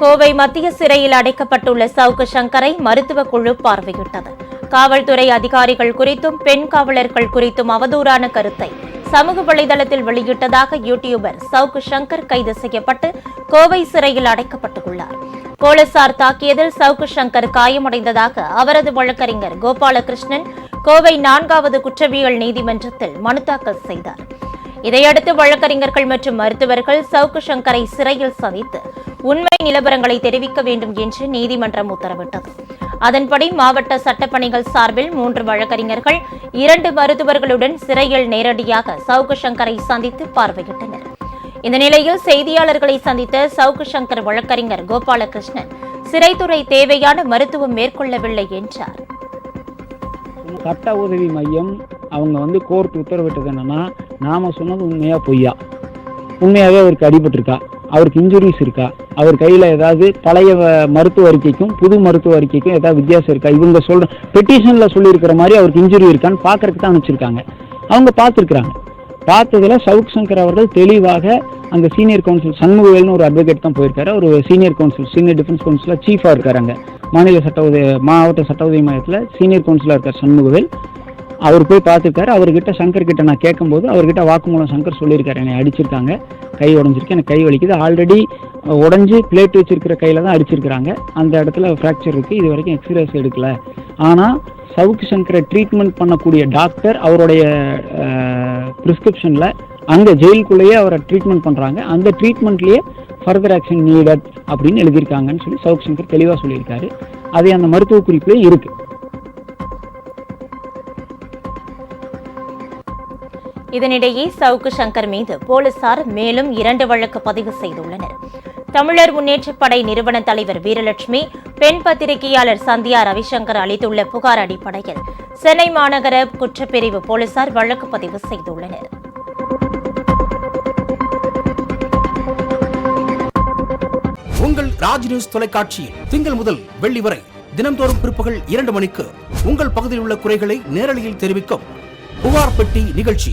கோவை மத்திய சிறையில் அடைக்கப்பட்டுள்ள சவுக்கு சங்கரை மருத்துவ குழு பார்வையிட்டது. காவல்துறை அதிகாரிகள் குறித்தும் பெண் காவலர்கள் குறித்தும் அவதூறான கருத்தை சமூக வலைதளத்தில் வெளியிட்டதாக யூடியூபர் சவுக்கு சங்கர் கைது செய்யப்பட்டு கோவை சிறையில் அடைக்கப்பட்டுள்ளார். போலீசார் தாக்கியதில் சவுக்கு சங்கர் காயமடைந்ததாக அவரது வழக்கறிஞர் கோபாலகிருஷ்ணன் கோவை நான்காவது குற்றவியல் நீதிமன்றத்தில் மனு தாக்கல் செய்தார். இதையடுத்து வழக்கறிஞர்கள் மற்றும் மருத்துவர்கள் சவுக்கு சங்கரை சிறையில் சந்தித்து உண்மை நிலவரங்களை தெரிவிக்க வேண்டும் என்று நீதிமன்றம் உத்தரவிட்டது. அதன்படி மாவட்ட சட்டப்பணிகள் சார்பில் மூன்று வழக்கறிஞர்கள் இரண்டு மருத்துவர்களுடன் சிறையில் நேரடியாக சவுக்கு சங்கரை சந்தித்து பார்வையிட்டனர். இந்த நிலையில் செய்தியாளர்களை சந்தித்த சவுக்கு சங்கர் வழக்கறிஞர் கோபாலகிருஷ்ணன் சிறைத்துறை தேவையான மருத்துவம் மேற்கொள்ளவில்லை என்றார். சட்ட உதவி மையம் அவங்க வந்து கோர்ட் உத்தரவிட்டது என்னன்னா நாம சொன்னது உண்மையா பொய்யா? உண்மையாவே அவருக்கு அடிபட்டிருக்கா? அவருக்கு இன்ஜுரிஸ் இருக்கா? அவர் கையில் ஏதாவது பழைய மருத்துவ அறிக்கைக்கும் புது மருத்துவ அறிக்கைக்கும் ஏதாவது வித்தியாசம் இருக்கா? இவங்க சொல்ற பெட்டிஷனில் சொல்லியிருக்கிற மாதிரி அவருக்கு இன்ஜுரி இருக்கான்னு பார்க்கறதுக்கு தான் அனுப்பிச்சிருக்காங்க. அவங்க பார்த்துருக்குறாங்க. பார்த்ததுல சவுக் சங்கர் அவர்கள் தெளிவாக அந்த சீனியர் கவுன்சில் சண்முகவேல்னு ஒரு அட்வொகேட் தான் போயிருக்காரு. ஒரு senior counsel senior defence councillor சீஃபாக இருக்காரு அங்கே. மாநில சட்ட உதவி மாவட்ட சட்ட உதவி மையத்தில் சீனியர் கவுன்சிலர் இருக்கார் சண்முகவேல். அவர் போய் பார்த்துருக்காரு. அவர்கிட்ட சங்கர் கிட்ட நான் கேட்கும்போது அவர்கிட்ட வாக்குமூலம் சங்கர் சொல்லியிருக்காரு. என்னை அடிச்சிருக்காங்க. கை உடஞ்சிருக்கு. எனக்கு கை வலிக்குது. ஆல்ரெடி உடஞ்சி பிளேட் வச்சிருக்கிற கையில தான் அடிச்சிருக்கிறாங்க. அந்த இடத்துல ஃப்ராக்சர் இருக்கு. இது வரைக்கும் எக்ஸ்ரேஸ் எடுக்கல. ஆனால் சவுக்கு சங்கரை ட்ரீட்மெண்ட் பண்ணக்கூடிய டாக்டர் அவருடைய ப்ரிஸ்கிரிப்ஷனில் அங்கே ஜெயிலுக்குள்ளேயே அவரை ட்ரீட்மெண்ட் பண்ணுறாங்க அந்த ட்ரீட்மெண்ட்லேயே ஃபர்தர் ஆக்ஷன் நீடட் அப்படின்னு எழுதியிருக்காங்கன்னு சொல்லி சவுக் சங்கர் தெளிவாக சொல்லியிருக்காரு. அது அந்த மருத்துவ குறிப்பிலே இருக்குது இதனிடையே சவுக்கு சங்கர் மீது போலீசார் மேலும் இரண்டு வழக்கு பதிவு செய்துள்ளனர். தமிழர் முன்னேற்றப் படை நிறுவன தலைவர் வீரலட்சுமி பெண் பத்திரிகையாளர் சந்தியா ரவிசங்கர் அளித்துள்ள புகார் அடிப்படையில் சென்னை மாநகர குற்றப்பிரிவு போலீசார் வழக்கு பதிவு செய்துள்ளனர். உங்கள் ராஜ் நியூஸ் தொலைக்காட்சியில் திங்கள் முதல் வெள்ளி வரை தினம்தோறும் பிற்பகல் இரண்டு மணிக்கு உங்கள் பகுதியில் உள்ள குறைகளை நேரலையில் தெரிவிக்கும் புகார் பெட்டி நிகழ்ச்சி.